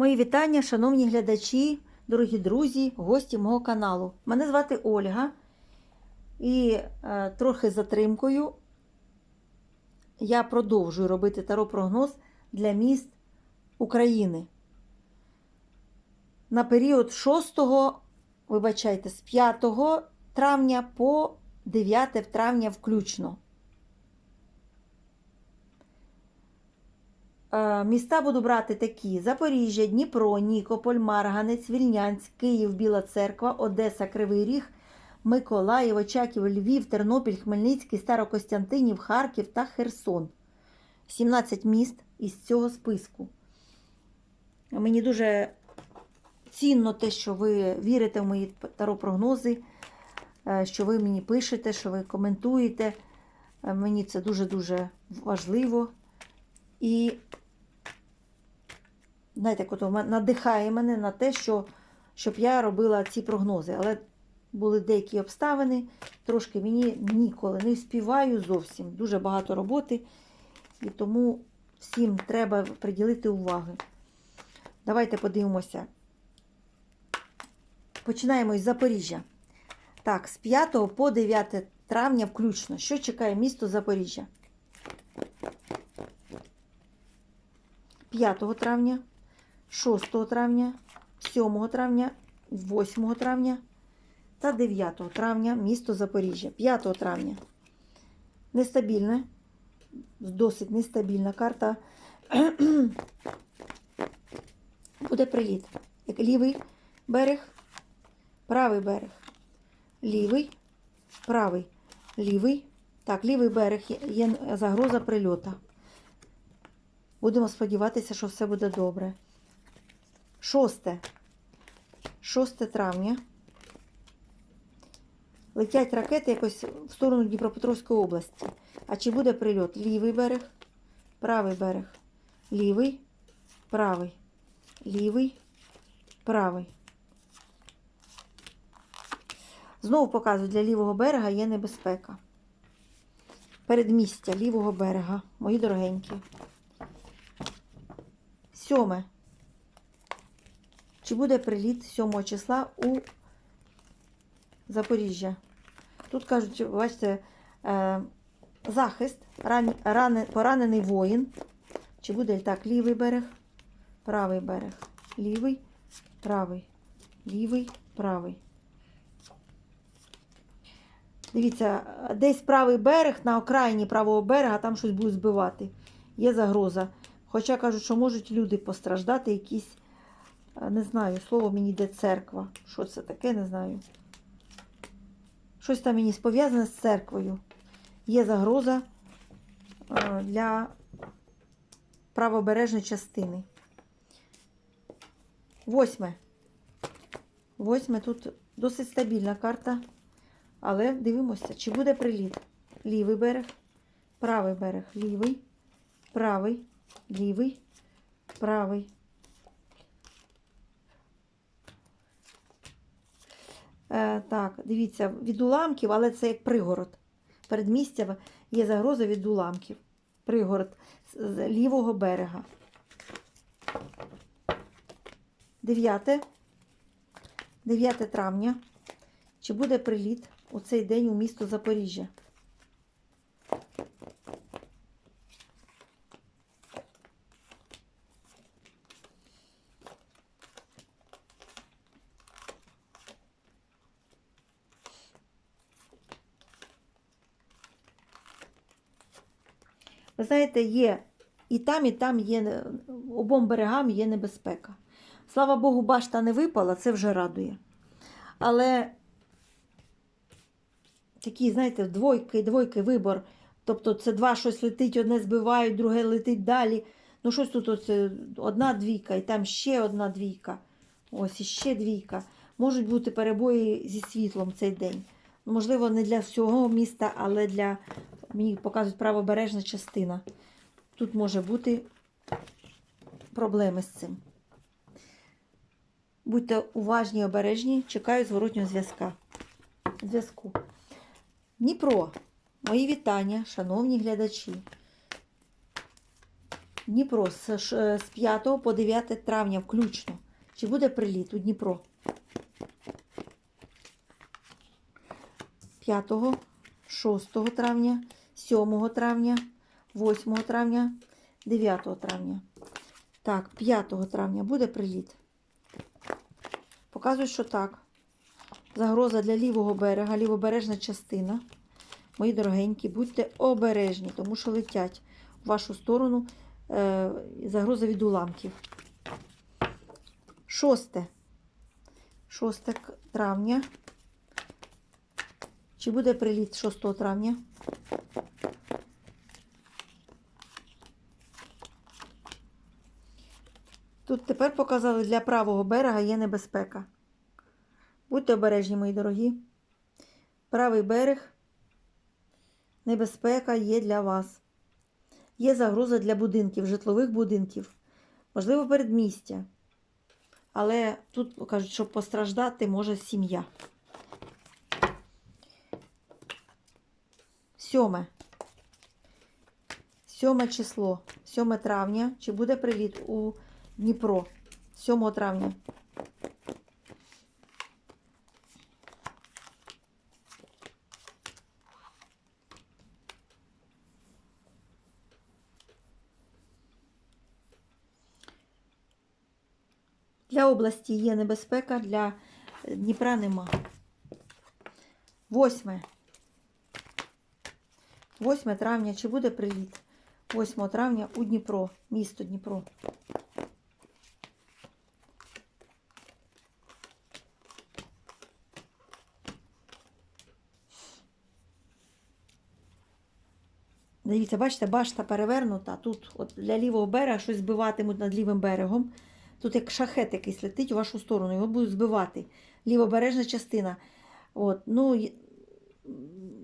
Мої вітання, шановні глядачі, дорогі друзі, гості мого каналу. Мене звати Ольга. І е, трохи затримкою я продовжую робити таро-прогноз для міст України. На період 6, вибачайте, з 5 травня по 9 травня включно. Міста буду брати такі: Запоріжжя, Дніпро, Нікополь, Марганець, Вільнянськ, Київ, Біла Церква, Одеса, Кривий Ріг, Миколаїв, Очаків, Львів, Тернопіль, Хмельницький, Старокостянтинів, Харків та Херсон. 17 міст із цього списку. Мені дуже цінно те, що ви вірите в мої таро-прогнози, е, що ви мені пишете, що ви коментуєте. Е, Мені це дуже-дуже важливо. І знаєте, як ото надихає мене на те, що, щоб я робила ці прогнози. Але були деякі обставини, трошки мені ніколи не співаю зовсім. Дуже багато роботи. І тому всім треба приділити уваги. Давайте подивимося. Починаємо із Запоріжжя. Так, з 5 по 9 травня включно. Що чекає місто Запоріжжя? 5 травня, 6 травня, 7 травня, 8 травня та 9 травня місто Запоріжжя. 5 травня. Нестабільне, досить нестабільна карта. Буде приліт. Як лівий берег, правий берег. Лівий, правий, лівий. Так, лівий берег є- загроза прильота. Будемо сподіватися, що все буде добре. 6. 6 травня. Летять ракети якось в сторону Дніпропетровської області. А чи буде прильот? Лівий берег, правий берег. Лівий, правий, лівий, правий. Знову показую, для лівого берега є небезпека. Передмістя лівого берега, мої дорогенькі. Сьоме. Чи буде приліт 7 числа у Запоріжжя? Тут кажуть, бачите, е, захист, ран, ране, поранений воїн. Чи буде так лівий берег, правий берег, лівий, правий, лівий, правий. Дивіться, десь правий берег, на окраїні правого берега, там щось будуть збивати. Є загроза. Хоча кажуть, що можуть люди постраждати, якісь, не знаю, слово мені йде церква. Що це таке, не знаю. Щось там мені пов'язане з церквою. Є загроза е, для правобережної частини. Восьме. Восьме тут досить стабільна карта. Але дивимося, чи буде приліт. Лівий берег, правий берег, лівий, правий, лівий, правий. Так, дивіться, від уламків, але це як пригород. Передмістя є загроза від уламків. Пригород з- з лівого берега. Дев'яте. 9 травня. Чи буде приліт у цей день у місто Запоріжжя? Ви знаєте, є і там, і там є обом берегам є небезпека. Слава Богу, башта не випала, це вже радує. Але такі, знаєте, двойки, двойки вибор. Тобто це два щось летить, одне збивають, друге летить далі. Ну, щось тут оце, одна двійка, і там ще одна двійка. Ось іще двійка. Можуть бути перебої зі світлом цей день. Можливо, не для всього міста, але для, мені показують правобережна частина. Тут може бути проблеми з цим. Будьте уважні, обережні, чекаю зворотнього зв'язка. Зв'язку. Дніпро. Мої вітання, шановні глядачі. Дніпро з, з 5 по 9 травня включно. Чи буде приліт у Дніпро? 5, 6 травня, 7 травня, 8 травня, 9 травня. Так, 5 травня буде приліт. Показують, що так. Загроза для лівого берега, лівобережна частина. Мої дорогенькі, будьте обережні, тому що летять в вашу сторону е, загроза від уламків. 6. 6 травня. Чи буде приліт 6 травня? Тут тепер показали, для правого берега є небезпека. Будьте обережні, мої дорогі. Правий берег, небезпека є для вас. Є загроза для будинків, житлових будинків, можливо, передмістя. Але тут кажуть, що постраждати може сім'я. Сьоме. Сьоме число. 7 травня. Чи буде приліт у Дніпро? 7 травня. Для області є небезпека, для е, Дніпра нема. Восьме. 8 травня. Чи буде приліт? 8 травня у Дніпро, місто Дніпро. Дивіться, бачите, башта перевернута. Тут от для лівого берега щось збиватимуть над лівим берегом. Тут як шахет якийсь летить у вашу сторону, його будуть збивати. Лівобережна частина. От, ну,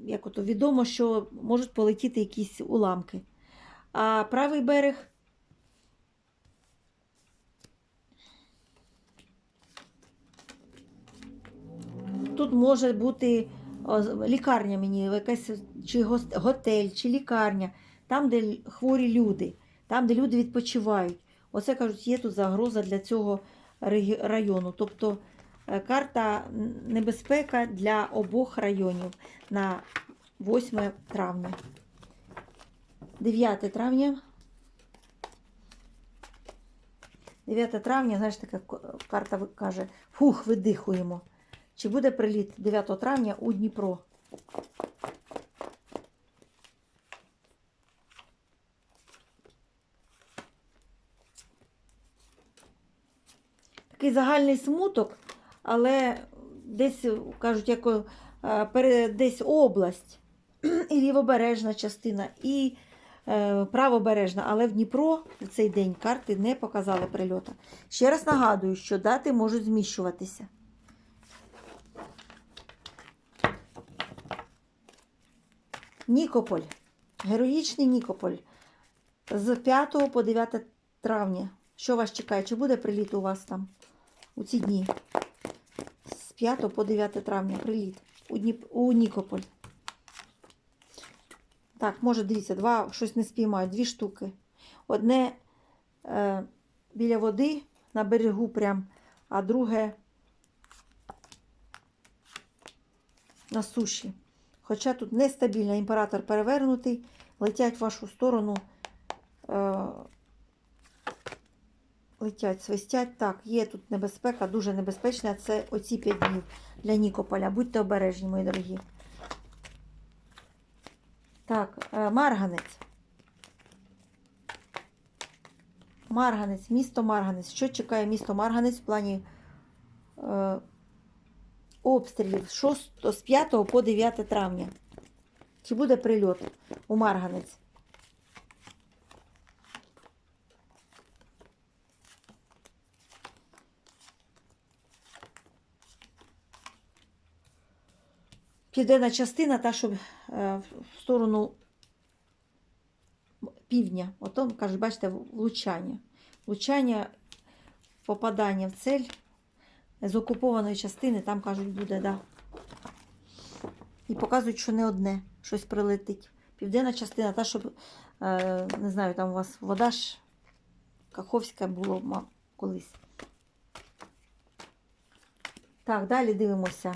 як ото відомо, що можуть полетіти якісь уламки. А правий берег. Тут може бути лікарня мені, якась чи готель, чи лікарня, там, де хворі люди, там, де люди відпочивають. Оце кажуть, є тут загроза для цього району. Тобто е, карта небезпека для обох районів на 8 травня. 9 травня. 9 травня, знаєш, така карта каже, фух, видихуємо. Чи буде приліт 9 травня у Дніпро? Такий загальний смуток, але десь кажуть, як е, десь область, і лівобережна частина, і е, правобережна, але в Дніпро в цей день карти не показали прильота. Ще раз нагадую, що дати можуть зміщуватися. Нікополь. Героїчний Нікополь. З 5 по 9 травня. Що вас чекає? Чи буде приліт у вас там у ці дні? З 5 по 9 травня приліт у, Дніп... у Нікополь. Так, може, дивіться, два щось не спіймають, дві штуки. Одне е, біля води на берегу прям, а друге на суші. Хоча тут нестабільно, імператор перевернутий, летять в вашу сторону, е, летять, свистять. Так, є тут небезпека, дуже небезпечна. Це оці 5 днів для Нікополя. Будьте обережні, мої дорогі. Так, е, Марганець. Марганець, місто Марганець. Що чекає місто Марганець в плані е, обстрілів з 6, з 5 по 9 травня? Чи буде прильот у Марганець? Південна частина, та, що е, в сторону півдня. Ото, кажуть, бачите, влучання. Влучання, попадання в цель з окупованої частини, там, кажуть, буде, да. І показують, що не одне, щось прилетить. Південна частина, та, що, е, не знаю, там у вас вода ж Каховська було ма, колись. Так, далі дивимося.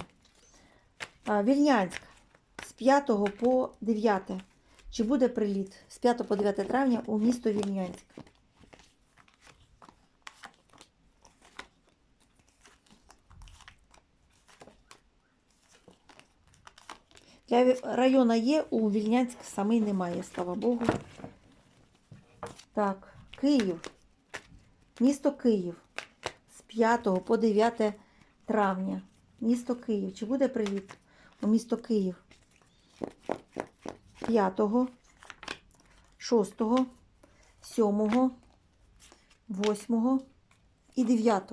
Вільнянськ з 5 по 9. Чи буде приліт з 5 по 9 травня у місто Вільнянськ? Для Ві- району є, у Вільнянськ самий немає, слава Богу. Так, Київ. Місто Київ з 5 по 9 травня. Місто Київ. Чи буде приліт у місто Київ? 5, 6, 7, 8 і 9.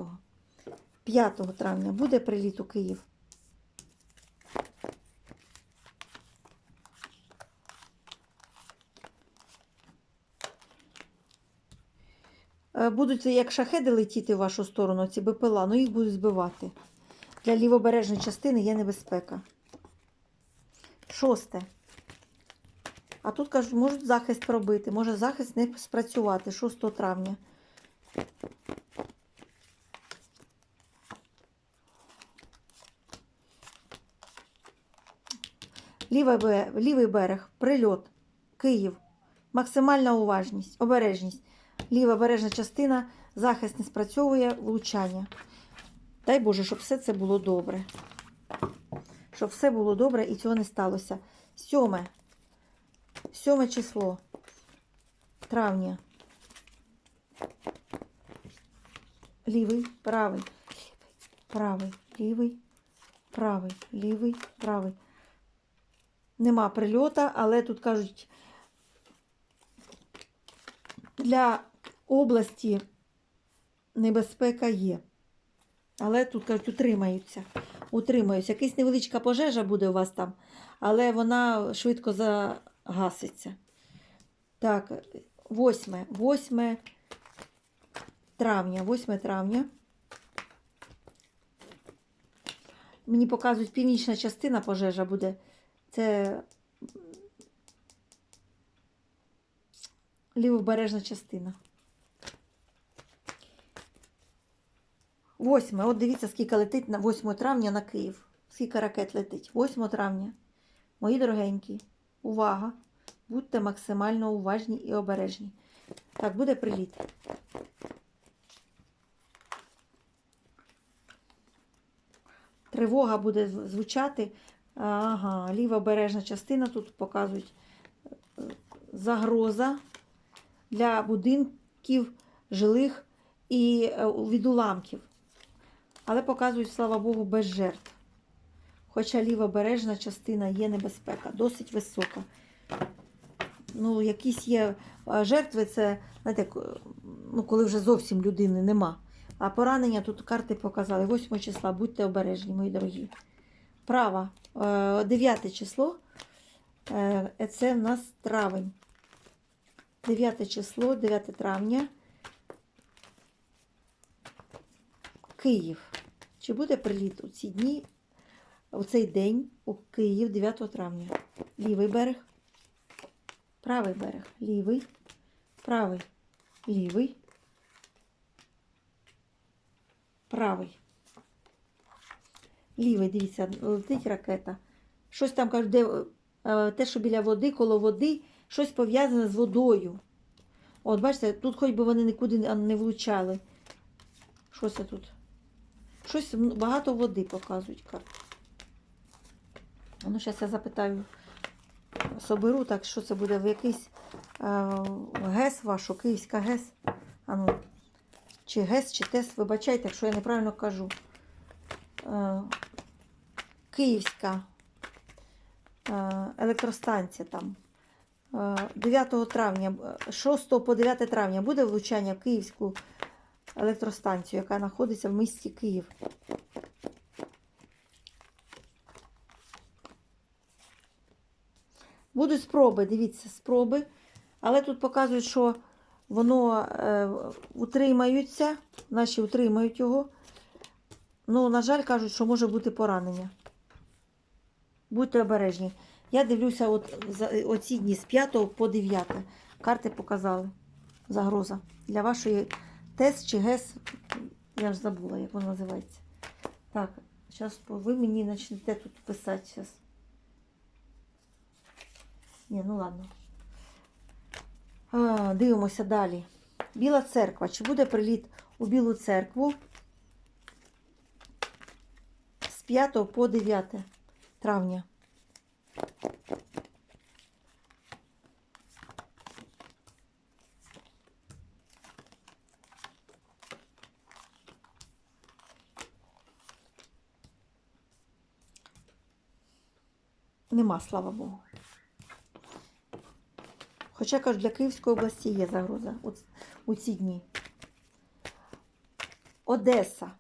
5 травня буде приліт у Київ. Будуть як шахеди летіти в вашу сторону, ці БПЛА, ну їх будуть збивати. Для лівобережної частини є небезпека. Шосте. А тут кажуть, можуть захист пробити, може захист не спрацювати 6 травня. Лівий берег, прильот, Київ, максимальна уважність, обережність. Ліва бережна частина, захист не спрацьовує, влучання. Дай Боже, щоб все це було добре. Щоб все було добре і цього не сталося. Сьоме. Сьоме число травня. Лівий, правий, правий, лівий, правий, лівий, правий. Нема прильота, але тут кажуть, для області небезпека є. Але тут кажуть, утримаються. Утримаються. Якась невеличка пожежа буде у вас там, але вона швидко загаситься. Так, 8, 8 травня. 8 травня. Мені показують, північна частина пожежа буде. Це лівобережна частина. Восьме. От дивіться, скільки летить на 8 травня на Київ. Скільки ракет летить. 8 травня. Мої дорогенькі, увага! Будьте максимально уважні і обережні. Так, буде приліт. Тривога буде звучати. Ага, лівобережна частина тут показують е, загроза для будинків жилих і е, від уламків. Але показують, слава Богу, без жертв. Хоча лівобережна частина є небезпека, досить висока. Ну, якісь є е, жертви, це, знаєте, ну, коли вже зовсім людини нема. А поранення тут карти показали. 8 числа, будьте обережні, мої дорогі. Права, 9 число. е, Це в нас травень. 9 число, 9 травня. Київ. Чи буде приліт у ці дні, у цей день у Київ 9 травня? Лівий берег, правий берег, лівий, правий, лівий, правий. Лівий, дивіться, летить ракета. Щось там кажуть, де е, те, що біля води, коло води, щось пов'язане з водою. От, бачите, тут хоч би вони нікуди не- не влучали. Що це тут? Щось багато води показують карти. Ну, зараз я запитаю, соберу, так що це буде в якийсь е, ГЕС вашу, Київська ГЕС. А ну, чи ГЕС, чи ТЕС, вибачайте, якщо я неправильно кажу. Е, Київська е, електростанція там. Е, 9 травня, е, 6 по 9 травня буде влучання в Київську електростанцію, яка знаходиться в місті Київ. Будуть спроби, дивіться, спроби. Але тут показують, що воно е, утримаються, наші утримають його. Ну, на жаль, кажуть, що може бути поранення. Будьте обережні. Я дивлюся от, оці дні з 5 по 9. Карти показали. загроза. Для вашої ТЕС чи ГЕС, я ж забула, як воно називається. Так, зараз ви мені почнете тут писати зараз. Ні, ну ладно. А, дивимося далі. Біла церква. Чи буде приліт у Білу церкву з 5 по 9 травня? Нема, слава Богу. Хоча, кажу, для Київської області є загроза у, ці дні. Одеса.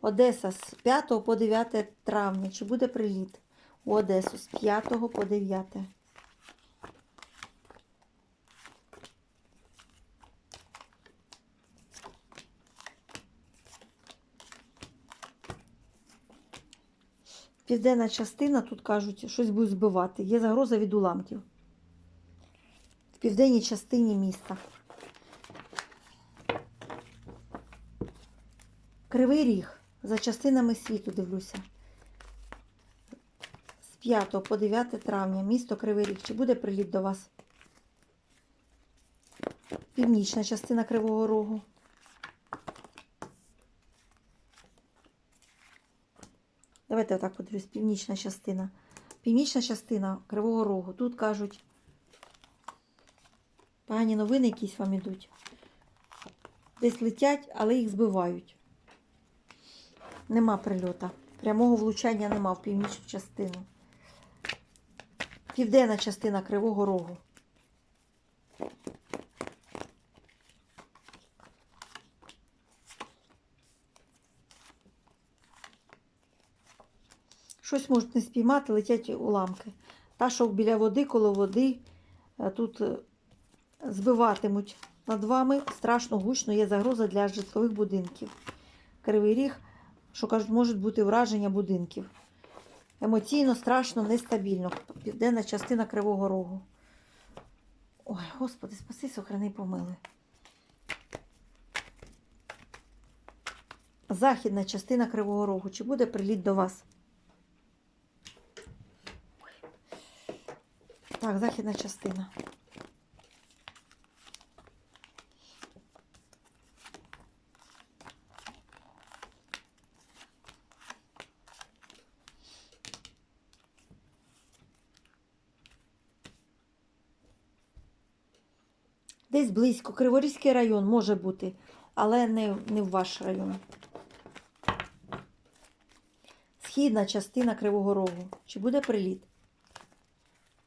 Одеса з 5 по 9 травня. Чи буде приліт у Одесу з 5 по 9? Південна частина, тут кажуть, щось будуть збивати. Є загроза від уламків. В південній частині міста. Кривий ріг. За частинами світу дивлюся. З 5 по 9 травня. Місто Кривий Ріг. Чи буде приліт до вас? Північна частина Кривого Рогу. Давайте отак подивлюсь. Північна частина. Північна частина Кривого Рогу. Тут кажуть, погані новини якісь вам ідуть. Десь летять, але їх збивають. Нема прильота. Прямого влучання нема в північну частину. Південна частина Кривого Рогу. Щось можуть не спіймати, летять уламки. Та, що біля води, коло води, е, тут е, збиватимуть над вами. Страшно гучно є загроза для житлових будинків. Кривий ріг, що кажуть, можуть бути враження будинків. Емоційно, страшно, нестабільно. Південна частина Кривого Рогу. Ой, Господи, спаси, сохрани, помили. Західна частина Кривого Рогу. Чи буде приліт до вас? Так, західна частина. Десь близько. Криворізький район може бути, але не, не в ваш район. Східна частина Кривого Рогу. Чи буде приліт?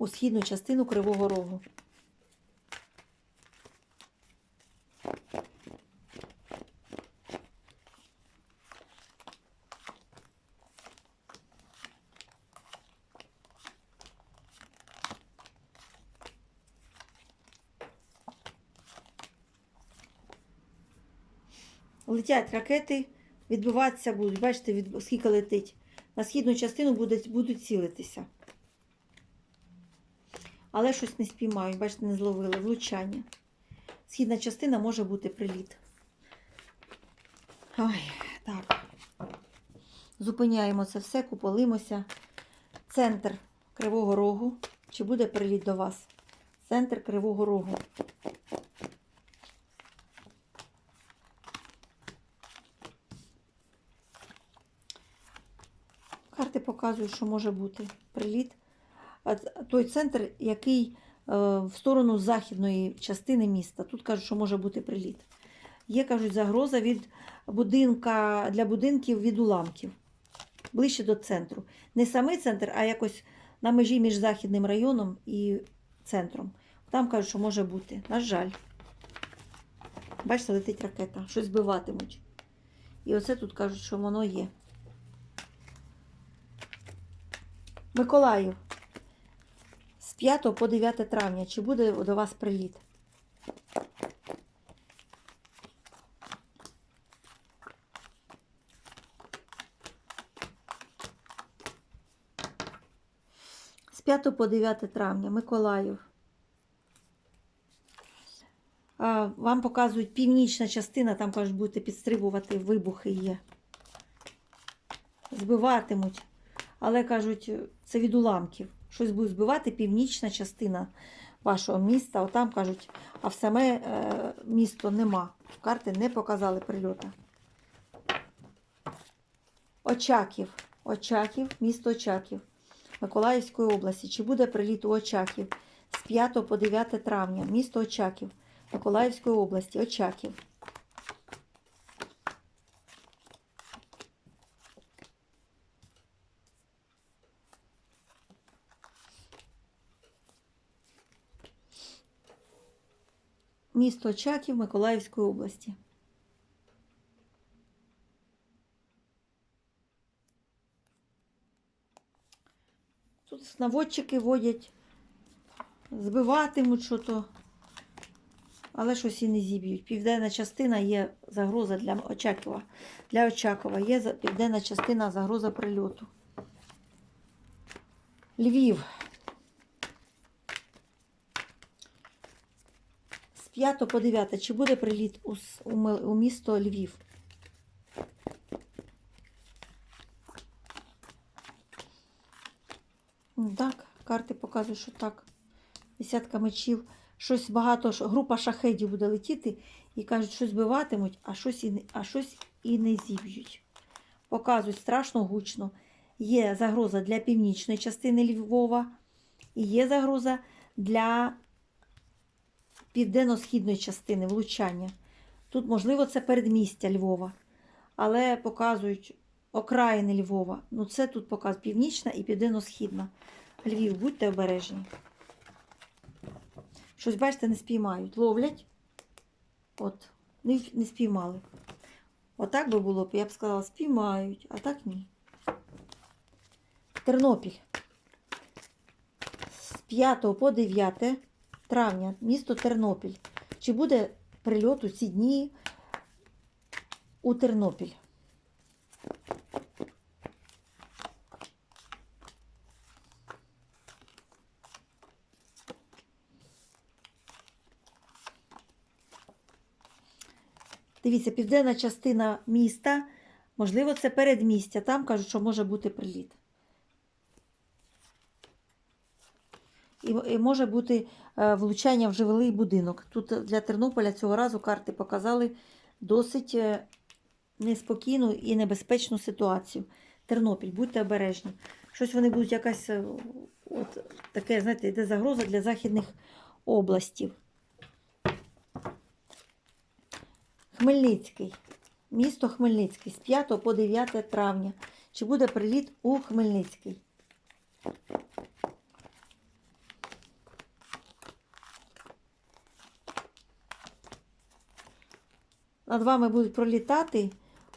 У східну частину Кривого Рогу. Летять ракети, відбиватися будуть. Бачите, від... скільки летить. На східну частину будуть, будуть цілитися. Але щось не спіймають, бачите, не зловили. Влучання. Східна частина може бути приліт. Ой, так. Зупиняємо це все, куполимося. Центр Кривого Рогу. Чи буде приліт до вас? Центр Кривого Рогу. Карти показують, що може бути приліт. Той центр, який е, в сторону західної частини міста. Тут кажуть, що може бути приліт. Є, кажуть, загроза від будинка для будинків від уламків. Ближче до центру. Не самий центр, а якось на межі між західним районом і центром. Там кажуть, що може бути. На жаль. Бачите, летить ракета, щось збиватимуть. І оце тут кажуть, що воно є. Миколаїв. З 5 по 9 травня. Чи буде до вас приліт? З 5 по 9 травня. Миколаїв. Вам показують північна частина, там кажуть, будете підстрибувати, вибухи є. Збиватимуть. Але кажуть, це від уламків. Щось буде збивати північна частина вашого міста. Отам кажуть, а в саме е, місто нема. Карти не показали прильота. Очаків. Очаків, місто Очаків Миколаївської області. Чи буде приліт у Очаків з 5 по 9 травня? Місто Очаків Миколаївської області. Очаків. Місто Очаків Миколаївської області. Тут наводчики водять, збиватимуть що-то, але щось і не зіб'ють. Південна частина є загроза для Очакова. Для Очакова є південна частина загроза прильоту. Львів. З 5 по 9. Чи буде приліт у, місто Львів? Так, карти показують, що так. Десятка мечів. Щось багато, група шахедів буде летіти і кажуть, що збиватимуть, а щось і, а щось і не зіб'ють. Показують страшно гучно. Є загроза для північної частини Львова, і є загроза для південно-східної частини влучання. Тут, можливо, це передмістя Львова, але показують окраїни Львова. Ну, це тут показує північна і південно-східна. Львів, будьте обережні. Щось, бачите, не спіймають. Ловлять. От, не, не спіймали. Отак би було я б сказала, спіймають, а так ні. Тернопіль. З 5 по 9 травня, місто Тернопіль. Чи буде прильот у ці дні у Тернопіль? Дивіться, південна частина міста, можливо, це передмістя. Там кажуть, що може бути приліт. І, може бути е, влучання в жилий будинок. Тут для Тернополя цього разу карти показали досить е, неспокійну і небезпечну ситуацію. Тернопіль, будьте обережні. Щось вони будуть якась е, от таке, знаєте, йде загроза для західних областів. Хмельницький. Місто Хмельницький з 5 по 9 травня. Чи буде приліт у Хмельницький? Над вами будуть пролітати.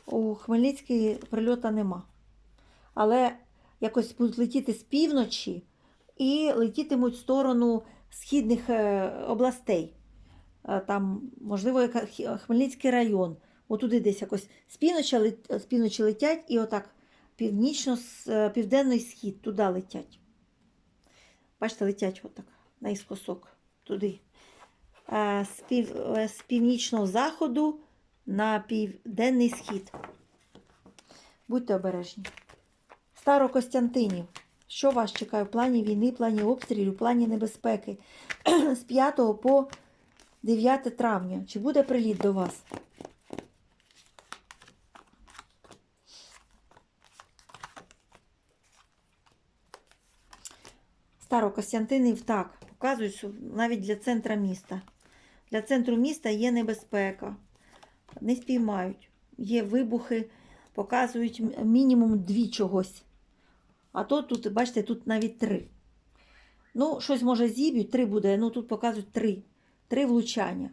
У Хмельницький прильота нема. Але якось будуть летіти з півночі і летітимуть в сторону східних е, областей. Е, Там, можливо, Хмельницький район. Отуди десь якось з півночі, з півночі летять і отак північно, е, південний схід туди летять. Бачите, летять отак наіскосок туди. З північного заходу на південний схід. Будьте обережні. Старокостянтинів. Що вас чекає в плані війни, плані обстрілів, плані небезпеки? З 5 по 9 травня. Чи буде приліт до вас? Старокостянтинів так. Показують, навіть для центра міста. Для центру міста є небезпека. Не спіймають. Є вибухи, показують мінімум дві чогось. А то тут, бачите, тут навіть три. Ну, щось може зіб'ють, три буде, ну тут показують три. Три влучання.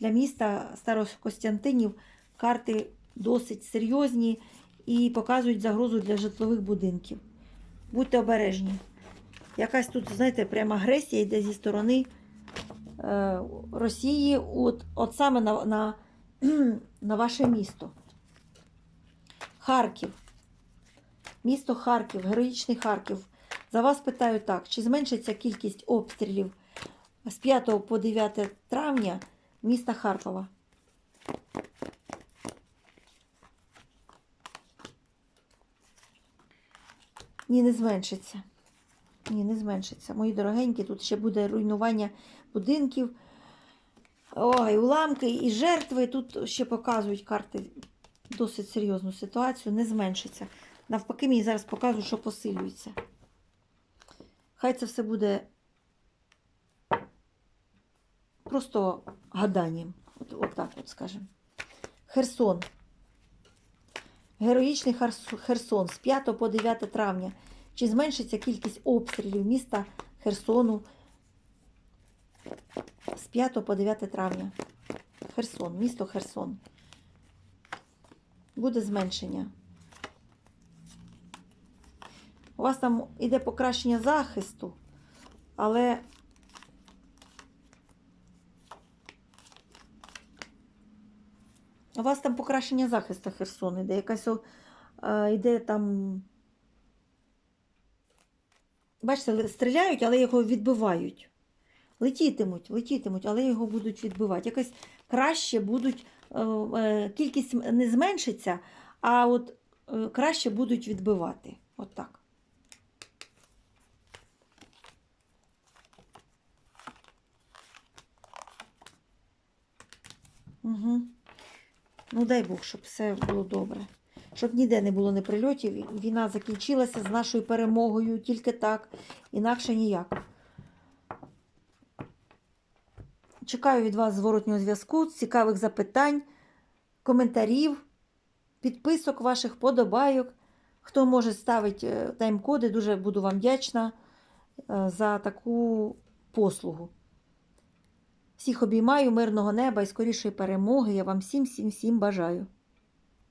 Для міста Старокостянтинів карти досить серйозні і показують загрозу для житлових будинків. Будьте обережні. Якась тут, знаєте, прямо агресія йде зі сторони е, Росії, от, от саме на, на, на ваше місто. Харків. Місто Харків, героїчний Харків. За вас питаю так: чи зменшиться кількість обстрілів з 5 по 9 травня міста Харкова. Ні, не зменшиться. Ні, не зменшиться. Мої дорогенькі, тут ще буде руйнування будинків. Ой, уламки і жертви. Тут ще показують карти досить серйозну ситуацію, не зменшиться. Навпаки, мені зараз показують, що посилюється. Хай це все буде просто гаданням. От, от так от скажемо. Херсон. Героїчний Херсон з 5 по 9 травня. Чи зменшиться кількість обстрілів міста Херсону з 5 по 9 травня? Херсон, місто Херсон. Буде зменшення. У вас там іде покращення захисту, але у вас там покращення захисту Херсон іде. Якась е, іде там. Бачите, стріляють, але його відбивають. Летітимуть, летітимуть, але його будуть відбивати. Якось краще будуть, е, е, кількість не зменшиться, а от е, краще будуть відбивати. От так. Угу. Ну, дай Бог, щоб все було добре. Щоб ніде не було неприльотів. Війна закінчилася з нашою перемогою, тільки так, інакше ніяк. Чекаю від вас зворотнього зв'язку, цікавих запитань, коментарів, підписок ваших подобайок. Хто може ставити е, тайм-коди, дуже буду вам вдячна е, за таку послугу. Всіх обіймаю, мирного неба і скорішої перемоги. Я вам всім, всім, всім бажаю.